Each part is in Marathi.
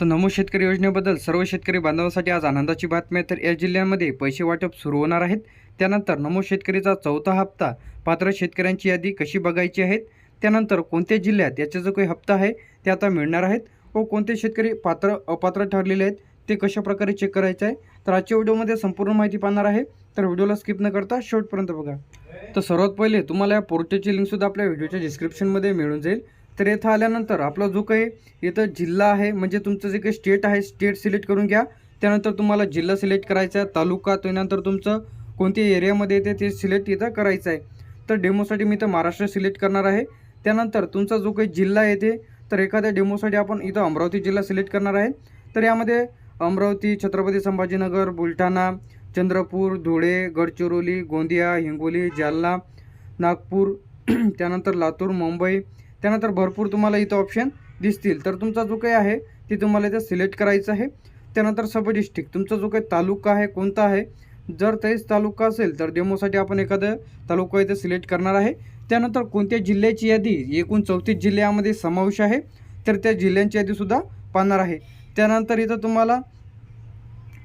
तर नमो शेतकरी योजनेबद्दल सर्व शेतकरी बांधवांसाठी आज आनंदाची बातमी आहे. तर या जिल्ह्यांमध्ये पैसे वाटप सुरू होणार आहेत. त्यानंतर नमो शेतकरीचा चौथा हप्ता पात्र शेतकऱ्यांची यादी कशी बघायची आहेत त्यानंतर कोणत्या जिल्ह्यात याचा जो काही हप्ता आहे? ते आता मिळणार आहेत. व कोणते शेतकरी पात्र अपात्र ठरलेले आहेत? ते कशा प्रकारे चेक करायचं आहे? तर आजच्या व्हिडिओमध्ये संपूर्ण माहिती पाहणार आहे. तर व्हिडिओला स्किप न करता शेवटपर्यंत बघा. तर सर्वात पहिले तुम्हाला या पोर्टलची लिंकसुद्धा आपल्या व्हिडिओच्या डिस्क्रिप्शनमध्ये मिळून जाईल. तर येथं आल्यानंतर आपला जो काही इथं जिल्हा आहे म्हणजे तुमचं जे काही स्टेट आहे स्टेट सिलेक्ट करून घ्या. त्यानंतर तुम्हाला जिल्हा सिलेक्ट करायचा आहे तालुका त्यानंतर तुमचं कोणत्या एरियामध्ये येते ते सिलेक्ट इथं करायचं आहे. तर डेमोसाठी मी इथं महाराष्ट्र सिलेक्ट करणार आहे. त्यानंतर तुमचा जो काही जिल्हा येते तर एखाद्या डेमोसाठी आपण इथं अमरावती जिल्हा सिलेक्ट करणार आहे. तर यामध्ये अमरावती छत्रपती संभाजीनगर बुलढाणा चंद्रपूर धुळे गडचिरोली गोंदिया हिंगोली जालना नागपूर त्यानंतर लातूर मुंबई त्यानंतर भरपूर तुम्हाला इथं ऑप्शन दिसतील. तर तुमचा जो काही आहे ते तुम्हाला इथं सिलेक्ट करायचं आहे. त्यानंतर सब डिस्ट्रिक्ट तुमचा जो काही तालुका आहे कोणता आहे जर तेच तालुका असेल तर डेमोसाठी आपण एखादं तालुका इथं सिलेक्ट करणार आहे. त्यानंतर कोणत्या जिल्ह्याची यादी एकूण चौतीस जिल्ह्यामध्ये समावेश आहे तर त्या जिल्ह्यांची यादीसुद्धा पाहणार आहे. त्यानंतर इथं तुम्हाला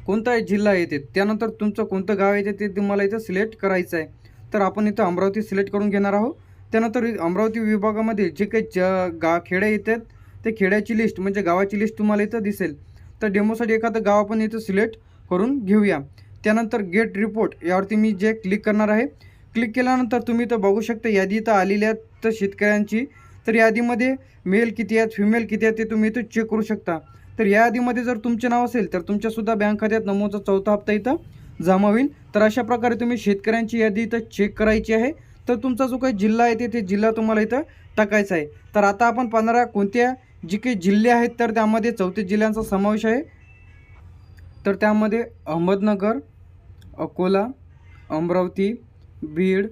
कोणता जिल्हा येते त्यानंतर तुमचं कोणतं गाव येते ते तुम्हाला इथं सिलेक्ट करायचं आहे. तर आपण इथं अमरावती सिलेक्ट करून घेणार आहोत. त्यानंतर अमरावती विभागामध्ये जे काही ज गा खेडे येतात ते खेड्याची लिस्ट म्हणजे गावाची लिस्ट तुम्हाला इथं दिसेल. तर डेमोसाठी एखादं गाव आपण इथं सिलेक्ट करून घेऊया. त्यानंतर गेट रिपोर्ट यावरती मी जे क्लिक करणार आहे क्लिक केल्यानंतर तुम्ही इथं बघू शकता यादी इथं आलेली आहेत तर शेतकऱ्यांची. तर यादीमध्ये मेल किती आहेत फिमेल किती आहेत ते तुम्ही इथं चेक करू शकता. तर या यादीमध्ये जर तुमचे नाव असेल तर तुमच्यासुद्धा बँक खात्यात नमोचा चौथा हप्ता इथं जमा होईल. तर अशा प्रकारे तुम्ही शेतकऱ्यांची यादी इथं चेक करायची आहे. तर तुमचा जो काही जिल्हा आहे ते जिल्हा तुम्हाला इथं टाकायचा आहे. तर आता आपण पाहणाऱ्या कोणत्या जे काही जिल्हे आहेत तर त्यामध्ये चौतीस जिल्ह्यांचा समावेश आहे. तर त्यामध्ये अहमदनगर अकोला अमरावती बीड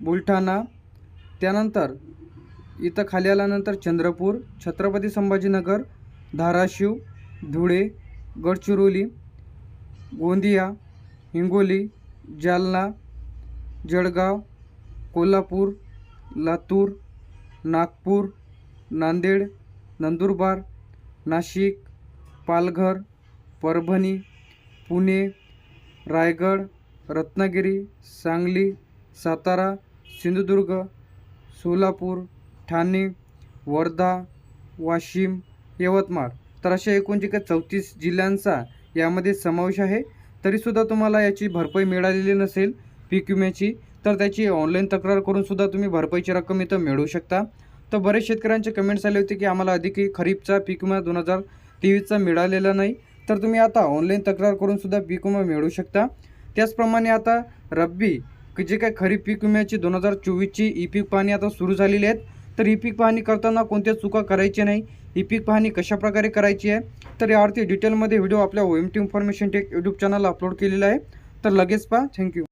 बुलढाणा त्यानंतर इथं खाली आल्यानंतर चंद्रपूर छत्रपती संभाजीनगर धाराशिव धुळे गडचिरोली गोंदिया हिंगोली जालना जळगाव कोल्हापूर लातूर नागपूर नांदेड नंदुरबार नाशिक पालघर परभणी पुणे रायगड रत्नागिरी सांगली सातारा सिंधुदुर्ग सोलापूर ठाणे वर्धा वाशिम यवतमाळ. तर अशा एकूण जे काही चौतीस जिल्ह्यांचा यामध्ये समावेश आहे. तरीसुद्धा तुम्हाला याची भरपाई मिळालेली नसेल पीक विम्याची तर त्याची ऑनलाईन तक्रार करून सुद्धा तुम्ही भरपाईची रक्कम इथं मिळवू शकता. तर बरेच शेतकऱ्यांचे कमेंट्स आले होते की आम्हाला अधिकही खरीपचा पीक विमा दोन हजार तेवीसचा मिळालेला नाही. तर तुम्ही आता ऑनलाईन तक्रार करून सुद्धा पीक विमा मिळवू शकता. त्याचप्रमाणे आता रब्बी जे काय खरीप पीक विम्याची दोन हजार चोवीसची ई पीक पाहणी आता सुरू झालेली आहेत. तर ई पीक पाहणी करताना कोणत्या चुका करायच्या नाही ई पीक पाहणी कशाप्रकारे करायची आहे तर यावरती डिटेलमध्ये व्हिडिओ आपल्या O M T information tech YouTube चॅनलला अपलोड केलेला आहे. तर लगेच पहा. थँक्यू